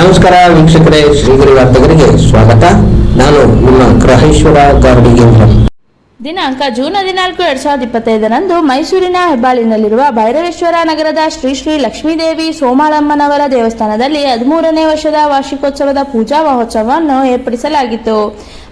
ನಮಸ್ಕಾರ ವೀಕ್ಷಕರೇ, ಶ್ರೀಗಿರಿ ವಾರ್ತೆಗರಿಗೆ ಸ್ವಾಗತ. ನಾನು ನಿಮ್ಮ ಗ್ರಹೇಶ್ವರ ಗಾರ್ಡಿಗೇಂದ್ರ ದಿನಾಂಕ ಜೂನ್ ಹದಿನಾಲ್ಕು, ಎರಡ್ ಸಾವಿರದ ಇಪ್ಪತ್ತೈದರಂದು ಮೈಸೂರಿನ ಹೆಬ್ಬಾಳಿನಲ್ಲಿರುವ ಭೈರವೇಶ್ವರ ನಗರದ ಶ್ರೀ ಶ್ರೀ ಲಕ್ಷ್ಮೀದೇವಿ ಸೋಮಾಳಮ್ಮನವರ ದೇವಸ್ಥಾನದಲ್ಲಿ ಹದಿಮೂರನೇ ವರ್ಷದ ವಾರ್ಷಿಕೋತ್ಸವದ ಪೂಜಾ ಮಹೋತ್ಸವವನ್ನು ಏರ್ಪಡಿಸಲಾಗಿತ್ತು.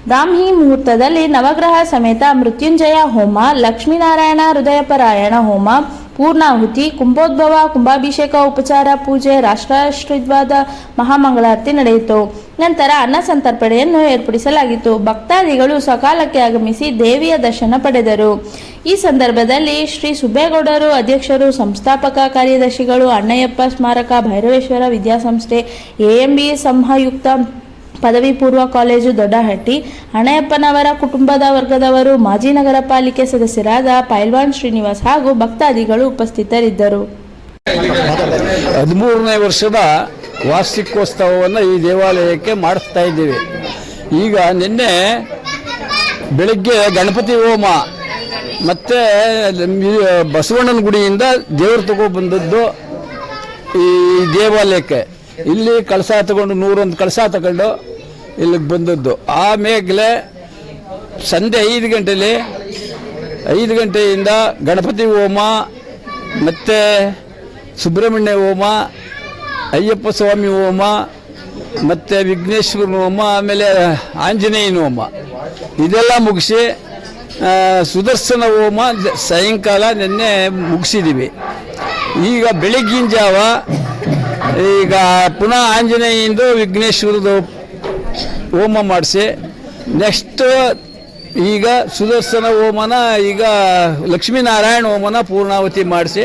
ಬ್ರಾಹ್ಮಿ ಮುಹೂರ್ತದಲ್ಲಿ ನವಗ್ರಹ ಸಮೇತ ಮೃತ್ಯುಂಜಯ ಹೋಮ, ಲಕ್ಷ್ಮೀನಾರಾಯಣ ಹೃದಯಪರಾಯಣ ಹೋಮ, ಪೂರ್ಣಾಹುತಿ, ಕುಂಭೋದ್ಭವ, ಕುಂಭಾಭಿಷೇಕ, ಉಪಚಾರ, ಪೂಜೆ ರಾಷ್ಟ್ರಾಶ್ರಿತ್ವಾದ ಮಹಾಮಂಗಳಾರತಿ ನಡೆಯಿತು. ನಂತರ ಅನ್ನ ಸಂತರ್ಪಣೆಯನ್ನು ಏರ್ಪಡಿಸಲಾಗಿತ್ತು. ಭಕ್ತಾದಿಗಳು ಸಕಾಲಕ್ಕೆ ಆಗಮಿಸಿ ದೇವಿಯ ದರ್ಶನ ಪಡೆದರು. ಈ ಸಂದರ್ಭದಲ್ಲಿ ಶ್ರೀ ಸುಬ್ಬೇಗೌಡರು, ಅಧ್ಯಕ್ಷರು, ಸಂಸ್ಥಾಪಕ ಕಾರ್ಯದರ್ಶಿಗಳು, ಅಣ್ಣಯ್ಯಪ್ಪ ಸ್ಮಾರಕ, ಭೈರವೇಶ್ವರ ವಿದ್ಯಾಸಂಸ್ಥೆ, ಎಎಂಬಿ ಸಂಯುಕ್ತ ಪದವಿ ಪೂರ್ವ ಕಾಲೇಜು ದೊಡ್ಡಹಟ್ಟಿ. ಹಣೆಯಪ್ಪನವರ ಕುಟುಂಬದ ವರ್ಗದವರು, ಮಾಜಿ ನಗರ ಪಾಲಿಕೆ ಸದಸ್ಯರಾದ ಪೈಲ್ವಾನ್ ಶ್ರೀನಿವಾಸ್ ಹಾಗೂ ಭಕ್ತಾದಿಗಳು ಉಪಸ್ಥಿತರಿದ್ದರು. ಹದಿಮೂರನೇ ವರ್ಷದ ವಾರ್ಷಿಕೋತ್ಸವವನ್ನು ಈ ದೇವಾಲಯಕ್ಕೆ ಮಾಡಿಸ್ತಾ ಇದ್ದೀವಿ. ಈಗ ನಿನ್ನೆ ಬೆಳಗ್ಗೆ ಗಣಪತಿ ಹೋಮ, ಮತ್ತು ಬಸವಣ್ಣನ ಗುಡಿಯಿಂದ ದೇವರು ತಗೊಬಂದದ್ದು ಈ ದೇವಾಲಯಕ್ಕೆ. ಇಲ್ಲಿ ಕಳಸ ತಗೊಂಡು ನೂರೊಂದು ಕಳಸ ತಗೊಂಡು ಇಲ್ಲಿಗೆ ಬಂದದ್ದು. ಆಮೇಲೆ ಸಂಜೆ ಐದು ಗಂಟೆಯಲ್ಲಿ ಐದು ಗಂಟೆಯಿಂದ ಗಣಪತಿ ಹೋಮ, ಮತ್ತು ಸುಬ್ರಹ್ಮಣ್ಯ ಹೋಮ, ಅಯ್ಯಪ್ಪ ಸ್ವಾಮಿ ಹೋಮ, ಮತ್ತು ವಿಘ್ನೇಶ್ವರನ ಹೋಮ, ಆಮೇಲೆ ಆಂಜನೇಯನ ಹೋಮ. ಇದೆಲ್ಲ ಮುಗಿಸಿ ಸುದರ್ಶನ ಹೋಮ, ಸಾಯಂಕಾಲ ನಿನ್ನೆ ಮುಗಿಸಿದ್ದೀವಿ ಈಗ ಬೆಳಗ್ಗಿನ ಜಾವ ಈಗ ಪುನಃ ಆಂಜನೇಯಿಂದ ವಿಘ್ನೇಶ್ವರದು ಹೋಮ ಮಾಡಿಸಿ ನೆಕ್ಸ್ಟ್ ಈಗ ಸುದರ್ಶನ ಹೋಮನ ಈಗ ಲಕ್ಷ್ಮೀನಾರಾಯಣ ಹೋಮನ ಪೂರ್ಣಾವತಿ ಮಾಡಿಸಿ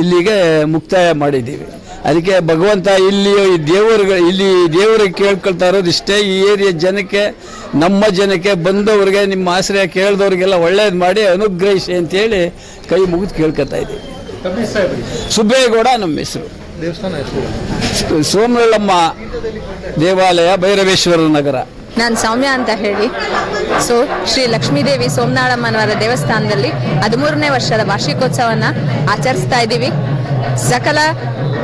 ಇಲ್ಲಿಗೆ ಮುಕ್ತಾಯ ಮಾಡಿದ್ದೀವಿ. ಅದಕ್ಕೆ ಭಗವಂತ ಇಲ್ಲಿ ಈ ದೇವರುಗಳು ಇಲ್ಲಿ ದೇವರಿಗೆ ಕೇಳ್ಕೊಳ್ತಾ ಇರೋದು ಇಷ್ಟೇ. ಈ ಏರಿಯಾ ಜನಕ್ಕೆ ನಮ್ಮ ಜನಕ್ಕೆ ಬಂದವ್ರಿಗೆ ನಿಮ್ಮ ಆಶ್ರಯ ಕೇಳಿದವ್ರಿಗೆಲ್ಲ ಒಳ್ಳೇದು ಮಾಡಿ ಅನುಗ್ರಹಿಸಿ ಅಂತೇಳಿ ಕೈ ಮುಗಿದು ಕೇಳ್ಕೊತಾ ಇದ್ದೀವಿ. ಸುಬ್ಬೇಗೌಡ ನಮ್ಮ ಹೆಸರು. ಸ- ಸೋಮಲಮ್ಮ ದೇವಾಲಯ ಭೈರವೇಶ್ವರ ನಗರ. ನಾನು ಸೌಮ್ಯ ಅಂತ ಹೇಳಿ. ಸೊ ಶ್ರೀ ಲಕ್ಷ್ಮೀದೇವಿ ಸೋಮನಾಳಮ್ಮನವರ ದೇವಸ್ಥಾನದಲ್ಲಿ ಹದಿಮೂರನೇ ವರ್ಷದ ವಾರ್ಷಿಕೋತ್ಸವನ ಆಚರಿಸ್ತಾ ಇದ್ದೀವಿ. ಸಕಲ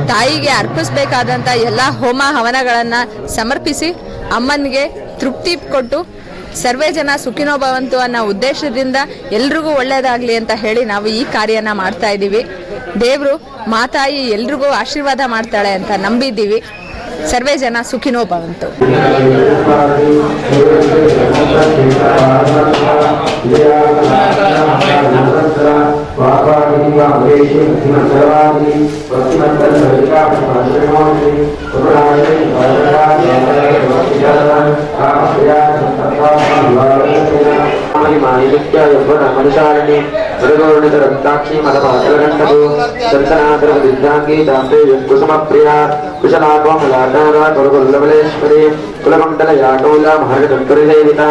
ತಾಯಿಗೆ ಅರ್ಪಿಸಬೇಕಾದಂಥ ಎಲ್ಲ ಹೋಮ ಹವನಗಳನ್ನು ಸಮರ್ಪಿಸಿ ಅಮ್ಮನಿಗೆ ತೃಪ್ತಿ ಕೊಟ್ಟು ಸರ್ವೇ ಜನ ಸುಖಿನೋ ಭವಂತು ಅನ್ನೋ ಉದ್ದೇಶದಿಂದ ಎಲ್ರಿಗೂ ಒಳ್ಳೆಯದಾಗಲಿ ಅಂತ ಹೇಳಿ ನಾವು ಈ ಕಾರ್ಯನ ಮಾಡ್ತಾ ಇದ್ದೀವಿ. ದೇವರು ಮಾತಾಯಿ ಎಲ್ರಿಗೂ ಆಶೀರ್ವಾದ ಮಾಡ್ತಾಳೆ ಅಂತ ನಂಬಿದ್ದೀವಿ. ಸರ್ವೇ ಜನ ಸುಖಿನೋ ಮೃಗವರ್ಣಿತ ರಕ್ತಾಕ್ಷಿ దర్శనాద్రవదిద్యాంగీతాంతేయత్కుసుమప్రియా కుశలాకోమలాటారా కులమండలయాకౌలా మహర్గంతురిసేవిత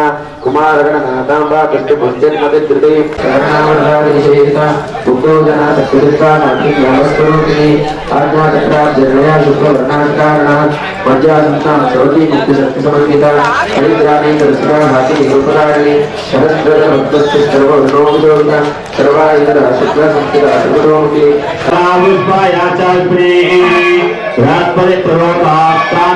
कुमारगणनाथाम्बा कृष्णभुजन्मदिद्रुते शरणावधारिशेषा उग्रोजनाथकृतानाकिं नमस्करोति आत्माचक्रा जन्मया शुक्लवर्णाकारणा मज्जासन्ता सरति मुक्तिशक्तिसमन्विता हरिद्राणी दर्शिका भाति रूपकारिणी शरद्रभक्तस्य सर्वगुणोपयोगिता सर्वायुधरा शुक्लसंस्थिता शुभरोमुखी रामुष्पायाचाल्पने रात्परे प्रभाता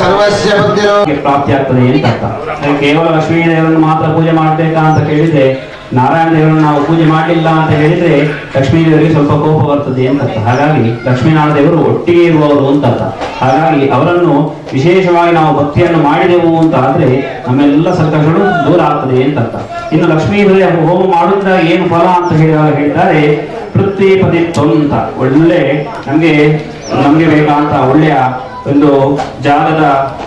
ಸರ್ವಸ್ಯ ಬುದ್ಧಿರೋ ಪ್ರಾಪ್ತಿ ಆಗ್ತದೆ ಅಂತ ಅರ್ಥ ಹಾಗೆ ಕೇವಲ ಲಕ್ಷ್ಮೀ ದೇವರನ್ನು ಮಾತ್ರ ಪೂಜೆ ಮಾಡ್ಬೇಕಾ ಅಂತ ಕೇಳಿದ್ರೆ ನಾರಾಯಣ ದೇವರನ್ನು ನಾವು ಪೂಜೆ ಮಾಡಲಿಲ್ಲ ಅಂತ ಹೇಳಿದ್ರೆ ಲಕ್ಷ್ಮೀ ದೇವರಿಗೆ ಸ್ವಲ್ಪ ಕೋಪ ಬರ್ತದೆ ಅಂತ ಹಾಗಾಗಿ ಲಕ್ಷ್ಮೀನಾರಾಯಣ ದೇವರು ಒಟ್ಟಿಗೆ ಇರುವವರು ಅಂತ ಹಾಗಾಗಿ ಅವರನ್ನು ವಿಶೇಷವಾಗಿ ನಾವು ಭಕ್ತಿಯನ್ನು ಮಾಡಿದೆವು ಅಂತ ಆದ್ರೆ ನಮ್ಮೆಲ್ಲ ಸಂಕಷ್ಟಗಳು ದೂರ ಆಗ್ತದೆ ಅಂತ ಇನ್ನು ಲಕ್ಷ್ಮೀ ಹೃದಯ ಹೋಮ ಮಾಡುತ್ತಾ ಏನು ಫಲ? ಅಂತ ಹೇಳಿದಾಗ ಹೇಳ್ತಾರೆ ಪೃಥ್ವಿ ಪದಿತ್ತು ಅಂತ ಒಳ್ಳೆ ನಮ್ಗೆ ನಮ್ಗೆ ಬೇಕಾದಂತಹ ಒಳ್ಳೆಯ ಒಂದು ಜಾಗದ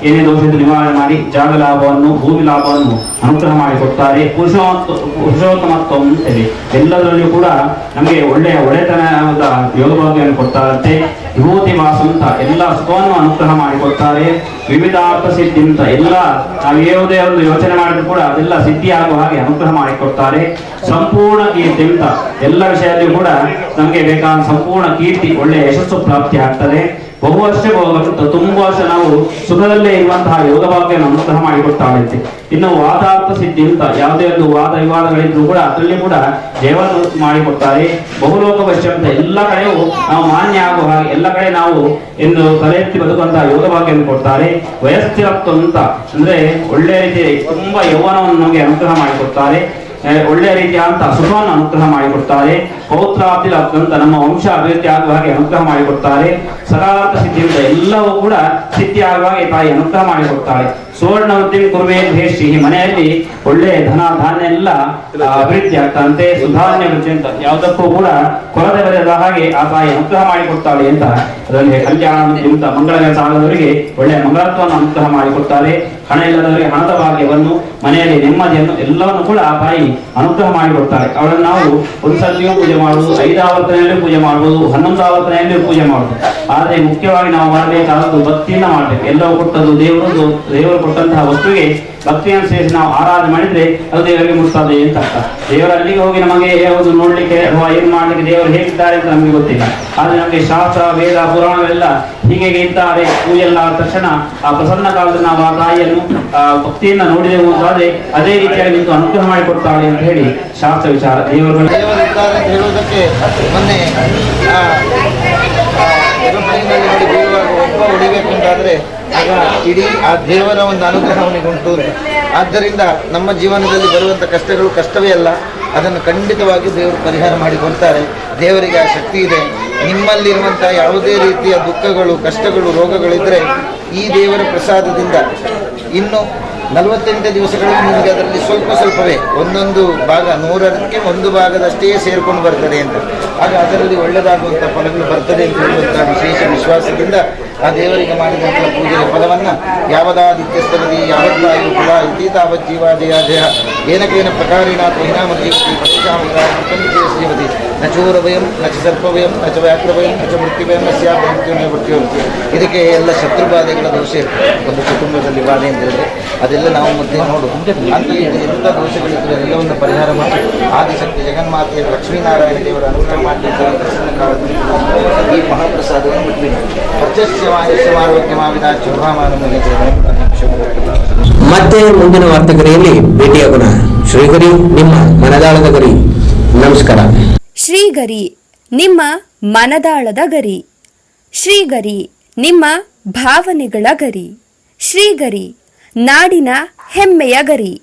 ಏನೇ ದೋಷದ ನಿವಾರಣೆ ಮಾಡಿ ಜಾಗ ಲಾಭವನ್ನು, ಭೂಮಿ ಲಾಭವನ್ನು ಅನುಗ್ರಹ ಮಾಡಿಕೊಡ್ತಾರೆ ಪುರುಷೋತ್ತ ಪುರುಷೋತ್ತಮತ್ವ ಅಂತೇಳಿ ಎಲ್ಲದರಲ್ಲಿಯೂ ಕೂಡ ನಮಗೆ ಒಳ್ಳೆಯ ಒಳ್ಳೆತನದ ಯೋಗಭಾಗ್ಯವನ್ನು ಕೊಡ್ತಾರಂತೆ. ವಿಭೂತಿ ವಾಸಂತ ಎಲ್ಲ ಸುಖವನ್ನು ಅನುಗ್ರಹ ಮಾಡಿಕೊಡ್ತಾರೆ ವಿವಿಧಾರ್ಥ ಸಿದ್ಧಿ ಅಂತ ಎಲ್ಲ, ನಾವು ಯಾವುದೇ ಒಂದು ಯೋಚನೆ ಮಾಡಿದ್ರು ಕೂಡ ಅದೆಲ್ಲ ಸಿದ್ಧಿ ಆಗುವ ಹಾಗೆ ಅನುಗ್ರಹ ಮಾಡಿಕೊಡ್ತಾರೆ ಸಂಪೂರ್ಣ ಕೀರ್ತಿ ಅಂತ ಎಲ್ಲ ವಿಷಯದಲ್ಲಿ ಕೂಡ ನಮಗೆ ಬೇಕಾದ ಸಂಪೂರ್ಣ ಕೀರ್ತಿ, ಒಳ್ಳೆಯ ಯಶಸ್ಸು, ಪ್ರಾಪ್ತಿ ಆಗ್ತದೆ. ಬಹು ವರ್ಷ ತುಂಬಾ ವರ್ಷ ನಾವು ಸುಖದಲ್ಲೇ ಇರುವಂತಹ ಯೋಗ ಭಾಗ್ಯವನ್ನು ಅನುಗ್ರಹ ಮಾಡಿಕೊಡ್ತಾಳಂತೆ ಇನ್ನು ವಾದಾರ್ಥ ಸಿದ್ಧಿ ಅಂತ ಯಾವುದೇ ಒಂದು ವಾದ ವಿವಾದಗಳಿದ್ರು ಕೂಡ ಅದರಲ್ಲಿ ಕೂಡ ಜಯವನ್ನು ಮಾಡಿಕೊಡ್ತಾರೆ. ಬಹುಲೋಕ ವರ್ಷ ಅಂತ ಎಲ್ಲ ಕಡೆಯೂ ನಾವು ಮಾನ್ಯ ಆಗುವ ಹಾಗೆ ಎಲ್ಲ ಕಡೆ ನಾವು ಎಂದು ತಲೆ ಎತ್ತಿ ಬದುಕುವಂತಹ ಯೋಗ ಭಾಗ್ಯವನ್ನು ಕೊಡ್ತಾರೆ. ವಯಸ್ಥಿರತ್ವ ಅಂತ ಅಂದ್ರೆ ಒಳ್ಳೆ ರೀತಿ ತುಂಬಾ ಯೌವನವನ್ನು ನಮಗೆ ಅನುಗ್ರಹ ಮಾಡಿಕೊಡ್ತಾರೆ. ಒಳ್ಳೆಯ ರೀತಿಯಾದಂತಹ ಸುಖವನ್ನು ಅನುಗ್ರಹ ಮಾಡಿಕೊಡ್ತಾರೆ. ಪೌತ್ರಾಬ್ಧಿ ಅಂತ ನಮ್ಮ ವಂಶ ಅಭಿವೃದ್ಧಿ ಆಗುವ ಹಾಗೆ ಅನುಗ್ರಹ ಮಾಡಿಕೊಡ್ತಾರೆ. ಸಕಾರಾರ್ಥ ಸಿದ್ಧಿಯಿಂದ ಎಲ್ಲವೂ ಕೂಡ ಸಿದ್ಧಿ ಆಗುವ ಹಾಗೆ ತಾಯಿ ಅನುಗ್ರಹ ಮಾಡಿಕೊಡ್ತಾಳೆ. ಸುವರ್ಣ ಉದ್ಯಮ ಕುರುವೆ ಭೇಷಿ ಮನೆಯಲ್ಲಿ ಒಳ್ಳೆ ಧನ, ಧಾನ್ಯ ಎಲ್ಲ ಅಭಿವೃದ್ಧಿ ಆಗ್ತಂತೆ ಸುಧಾನ್ಯ ವೃದ್ಧಿ ಅಂತ. ಯಾವುದಕ್ಕೂ ಕೂಡ ಕೊರತೆ ಬರೆದ ಹಾಗೆ ಆ ತಾಯಿ ಅನುಗ್ರಹ ಮಾಡಿಕೊಡ್ತಾಳೆ ಅಂತ. ಅದರಲ್ಲಿ ಕಲ್ಯಾಣ ಇಂಥ ಮಂಗಳ ಕೆಲಸ ಒಳ್ಳೆ ಒಳ್ಳೆಯ ಮಂಗಳತ್ವವನ್ನು ಅನುಗ್ರಹ ಮಾಡಿಕೊಡ್ತಾರೆ. ಹಣ ಇಲ್ಲದವರಿಗೆ ಹಣದ ಭಾಗ್ಯವನ್ನು, ಮನೆಯಲ್ಲಿ ನೆಮ್ಮದಿಯನ್ನು ಎಲ್ಲವನ್ನು ಕೂಡ ಆ ತಾಯಿ ಅನುಗ್ರಹ ಮಾಡಿಕೊಡ್ತಾಳೆ. ಅವಳನ್ನು ನಾವು ಒಂದ್ಸಲಿಯೂ ಪೂಜೆ ಮಾಡುವುದು ಐದು ಆವರ್ತನೆಯಲ್ಲೂ ಪೂಜೆ ಮಾಡುವುದು ಹನ್ನೊಂದು ಆವರ್ತನೆಯಲ್ಲಿ ಪೂಜೆ ಮಾಡುವುದು. ಆದರೆ ಮುಖ್ಯವಾಗಿ ನಾವು ಮಾಡಬೇಕಾದದ್ದು ಭಕ್ತಿಯಿಂದ ಮಾಡಬೇಕು. ಎಲ್ಲವೂ ಕೊಟ್ಟದ್ದು ದೇವರು ದೇವರು ಕೊಟ್ಟಂತಹ ವಸ್ತುವಿಗೆ ಭಕ್ತಿಯನ್ನು ಸೇರಿಸಿ ನಾವು ಆರಾಧನೆ ಮಾಡಿದ್ರೆ ಅದು ದೇವರಿಗೆ ಮುಟ್ತದೆ ಅಂತ ಅರ್ಥ ದೇವರ ಅಲ್ಲಿಗೆ ಹೋಗಿ ನಮಗೆ ಯಾವುದು ನೋಡ್ಲಿಕ್ಕೆ ಅಥವಾ ಏನು ಮಾಡ್ಲಿಕ್ಕೆ ದೇವರು ಹೇಗಿದ್ದಾರೆ ಅಂತ ನಮಗೆ ಗೊತ್ತಿಲ್ಲ ಆದ್ರೆ ನಮಗೆ ಶಾಸ್ತ್ರ ವೇದ ಪುರಾಣಗಳೆಲ್ಲ ಹೀಗೆ ಇದ್ದಾರೆ ಪೂಜೆ ಎಲ್ಲ ಆದ ತಕ್ಷಣ ಆ ಪ್ರಸನ್ನ ಕಾಲದಲ್ಲಿ ನಾವು ಆ ತಾಯಿಯನ್ನು ಆ, ಭಕ್ತಿಯಿಂದ ನೋಡಿದೆವು ಅಂತಾದ್ರೆ ಅದೇ ರೀತಿಯಾಗಿ ನಿಂತು ಅನುಗ್ರಹ ಮಾಡಿಕೊಡ್ತಾಳೆ ಅಂತ ಹೇಳಿ ಶಾಸ್ತ್ರ ವಿಚಾರ ದೇವರು ಹೇಳುವುದಕ್ಕೆ ಆಗ ಇಡೀ ಆ ದೇವರ ಒಂದು ಅನುಗ್ರಹ ಅವನಿಗೆ ಉಂಟು ಆದ್ದರಿಂದ ನಮ್ಮ ಜೀವನದಲ್ಲಿ ಬರುವಂಥ ಕಷ್ಟಗಳು ಕಷ್ಟವೇ ಅಲ್ಲ. ಅದನ್ನು ಖಂಡಿತವಾಗಿ ದೇವರು ಪರಿಹಾರ ಮಾಡಿ ಕೊಡ್ತಾರೆ ದೇವರಿಗೆ ಆ ಶಕ್ತಿ ಇದೆ. ನಿಮ್ಮಲ್ಲಿರುವಂಥ ಯಾವುದೇ ರೀತಿಯ ದುಃಖಗಳು, ಕಷ್ಟಗಳು ರೋಗಗಳಿದ್ದರೆ ಈ ದೇವರ ಪ್ರಸಾದದಿಂದ ಇನ್ನು ನಲವತ್ತೆಂಟು ದಿವಸಗಳು ನಿಮಗೆ ಅದರಲ್ಲಿ ಸ್ವಲ್ಪ ಸ್ವಲ್ಪವೇ, ಒಂದೊಂದು ಭಾಗ, ನೂರಕ್ಕೆ ಒಂದು ಭಾಗದಷ್ಟೇ ಸೇರಿಕೊಂಡು ಬರ್ತದೆ ಅಂತ. ಆಗ ಅದರಲ್ಲಿ ಒಳ್ಳೆಯದಾಗುವಂಥ ಫಲಗಳು ಬರ್ತದೆ ಅಂತ ಹೇಳುವಂಥ ವಿಶೇಷ ವಿಶ್ವಾಸದಿಂದ ಆ ದೇವರಿಗೆ ಮಾಡಿದಂತಹ ಪೂಜೆಯ ಫಲವನ್ನು ಯಾವದಾದಿತ್ಯಸ್ತರದಿ, ಯಾವತ್ತಾಯು ಯಾವದ್ದಾಗಿ ಕುಲ ತಾವತ್ ಜೀವಾದಯ ದೇಹ ಏನಕೇನ ಪ್ರಕಾರೇಣ ಪರಿಣಾಮ ಜೀವತಿ ನ ಚೂರವಯಂ ನ ಚ ಸರ್ಪಭಯಂ ನ ಚ ವ್ಯಾಕ್ರವಯಂ ನ ಚ ಮೃತ್ಯುನೇ ಮೃತ್ಯು ಇದಕ್ಕೆ ಎಲ್ಲ ಶತ್ರು ಬಾಧೆಗಳ ದೋಷ ಒಂದು ಕುಟುಂಬದಲ್ಲಿ ಬಾಧೆ ಅಂತ ಅದೆಲ್ಲ ನಾವು ಮಧ್ಯೆ ನೋಡು. ಅಂತ ಎಂಥ ಎಲ್ಲ ದೋಷಗಳಿದ್ರೆ ಎಲ್ಲವನ್ನು ಪರಿಹಾರ ಮಾಡಿ ಆದಿಶಕ್ತಿ ಜಗನ್ಮಾತೆಯ ಲಕ್ಷ್ಮೀನಾರಾಯಣ ದೇವರ ಅನುಗ್ರಹ ಮಾಡಿದ ಪ್ರಸನ್ನ ಕಾಲದಲ್ಲಿ ಈ ಮಹಾಪ್ರಸಾದವನ್ನು ಮತ್ತೆ ಮುಂದಿನ ವಾರ್ತೆಗರಿಯಲ್ಲಿ ಭೇಟಿಯಾಗೋಣ. ಶ್ರೀಗರಿ ನಿಮ್ಮ ಮನದಾಳದ ಗರಿ. ನಮಸ್ಕಾರ. ಶ್ರೀಗರಿ ನಿಮ್ಮ ಮನದಾಳದ ಗರಿ. ಶ್ರೀಗರಿ ನಿಮ್ಮ ಭಾವನೆಗಳ ಗರಿ. ಶ್ರೀಗರಿ ನಾಡಿನ ಹೆಮ್ಮೆಯ ಗರಿ.